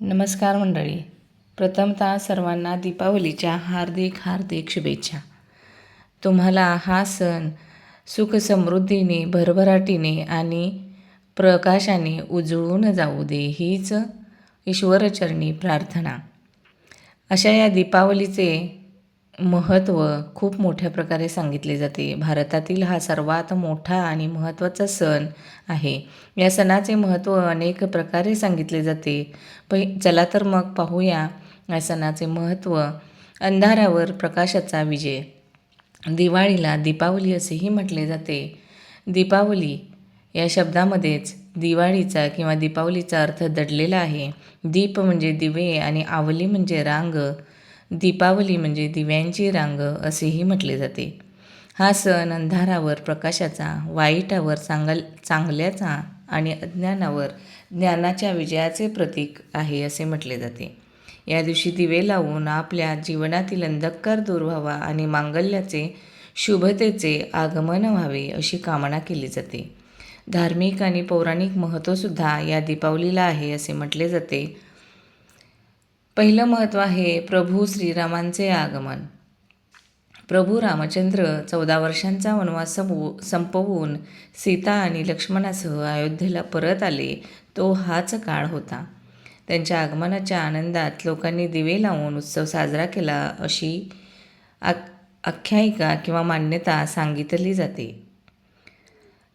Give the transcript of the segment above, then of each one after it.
नमस्कार मंडळी. प्रथमतः सर्वांना दीपावलीच्या हार्दिक हार्दिक शुभेच्छा. तुम्हाला हा सण सुख समृद्धीने भरभराटीने आणि प्रकाशाने उजळून जाऊ दे हीच ईश्वरचरणी प्रार्थना. अशा या दीपावलीचे महत्त्व खूप मोठ्या प्रकारे सांगितले जाते. भारतातील हा सर्वात मोठा आणि महत्त्वाचा सण आहे. या सणाचे महत्त्व अनेक प्रकारे सांगितले जाते. पै चला तर मग पाहूया या सणाचे महत्त्व. अंधारावर प्रकाशाचा विजय. दिवाळीला दीपावली असेही म्हटले जाते. दीपावली या शब्दामध्येच दिवाळीचा किंवा दीपावलीचा अर्थ दडलेला आहे. दीप म्हणजे दिवे आणि आवली म्हणजे रांग. दीपावली म्हणजे दिव्यांची रांग असेही म्हटले जाते. हा सण अंधारावर प्रकाशाचा वाईटावर चांगल चांगल्याचा आणि अज्ञानावर ज्ञानाच्या विजयाचे प्रतीक आहे असे म्हटले जाते. या दिवशी दिवे लावून आपल्या जीवनातील अंधकार दूर व्हावा आणि मांगल्याचे शुभतेचे आगमन व्हावे अशी कामना केली जाते. धार्मिक आणि पौराणिक महत्त्वसुद्धा या दीपावलीला आहे असे म्हटले जाते. पहिलं महत्त्व आहे प्रभू श्रीरामांचे आगमन. प्रभू रामचंद्र चौदा वर्षांचा वनवास संपवू संपवून सीता आणि लक्ष्मणासह अयोध्येला परत आले तो हाच काळ होता. त्यांच्या आगमनाच्या आनंदात लोकांनी दिवे लावून उत्सव साजरा केला अशी आख्यायिका किंवा मान्यता सांगितली जाते.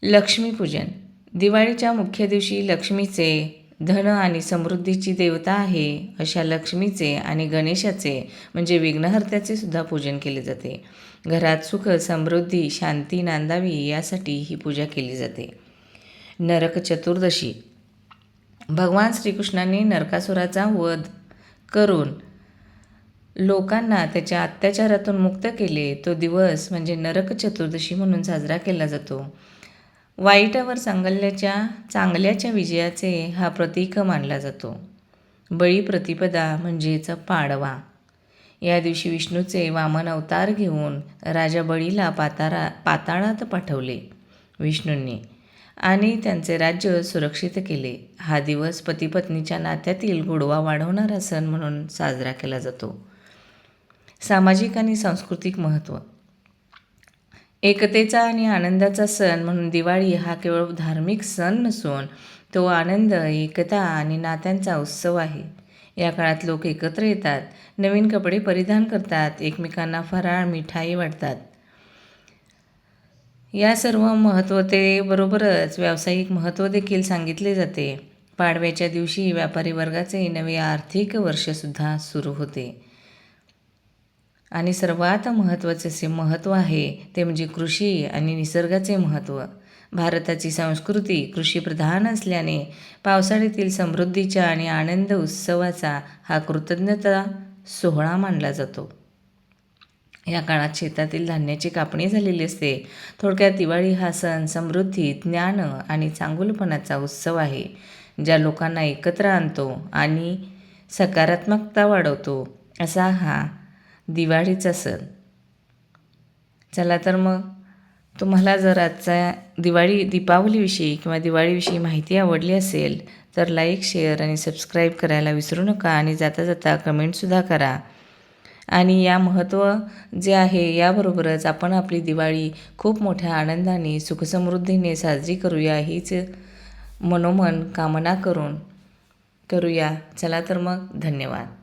लक्ष्मीपूजन. दिवाळीच्या मुख्य दिवशी लक्ष्मीचे धन आणि समृद्धीची देवता आहे अशा लक्ष्मीचे आणि गणेशाचे म्हणजे विघ्नहर्त्याचे सुद्धा पूजन केले जाते. घरात सुख समृद्धी शांती नांदावी यासाठी ही पूजा केली जाते. नरक चतुर्दशी. भगवान श्रीकृष्णाने नरकासुराचा वध करून लोकांना त्याच्या अत्याचारातून मुक्त केले. तो दिवस म्हणजे नरक चतुर्दशी म्हणून साजरा केला जातो. वाईटावर चांगल्याच्या चांगल्याच्या विजयाचे हा प्रतीक मानला जातो. बळी प्रतिपदा म्हणजेच पाडवा. या दिवशी विष्णूचे वामन अवतार घेऊन राजा बळीला पातारा पाताळात पाठवले विष्णूंनी आणि त्यांचे राज्य सुरक्षित केले. हा दिवस पतीपत्नीच्या नात्यातील गोडवा वाढवणारा सण म्हणून साजरा केला जातो. सामाजिक आणि सांस्कृतिक महत्त्व. एकतेचा आणि आनंदाचा सण म्हणून दिवाळी हा केवळ धार्मिक सण नसून तो आनंद एकता आणि नात्यांचा उत्सव आहे. या काळात लोक एकत्र येतात नवीन कपडे परिधान करतात एकमेकांना फराळ मिठाई वाटतात. या सर्व महत्त्वतेबरोबरच व्यावसायिक महत्त्व देखील सांगितले जाते. पाडव्याच्या दिवशी व्यापारी वर्गाचे नवे आर्थिक वर्षसुद्धा सुरू होते. आणि सर्वात महत्त्वाचे असे महत्त्व आहे ते म्हणजे कृषी आणि निसर्गाचे महत्त्व. भारताची संस्कृती कृषीप्रधान असल्याने पावसाळ्यातील समृद्धीच्या आणि आनंद उत्सवाचा हा कृतज्ञता सोहळा मानला जातो. या काळात शेतातील धान्याची कापणी झालेली असते. थोडक्यात दिवाळी हा सण समृद्धी ज्ञान आणि चांगुलपणाचा उत्सव आहे ज्या लोकांना एकत्र आणतो आणि सकारात्मकता वाढवतो. असा हा दिवाळीचा सण चला तर मग तुम्हाला जर आजचा दिवाळी दीपावलीविषयी किंवा दिवाळीविषयी माहिती आवडली असेल तर लाईक शेअर आणि सबस्क्राईब करायला विसरू नका आणि जाता जाता कमेंटसुद्धा करा. आणि या महत्त्व जे आहे याबरोबरच आपण आपली दिवाळी खूप मोठ्या आनंदाने सुखसमृद्धीने साजरी करूया हीच मनोमन कामना करून करूया. चला तर मग धन्यवाद.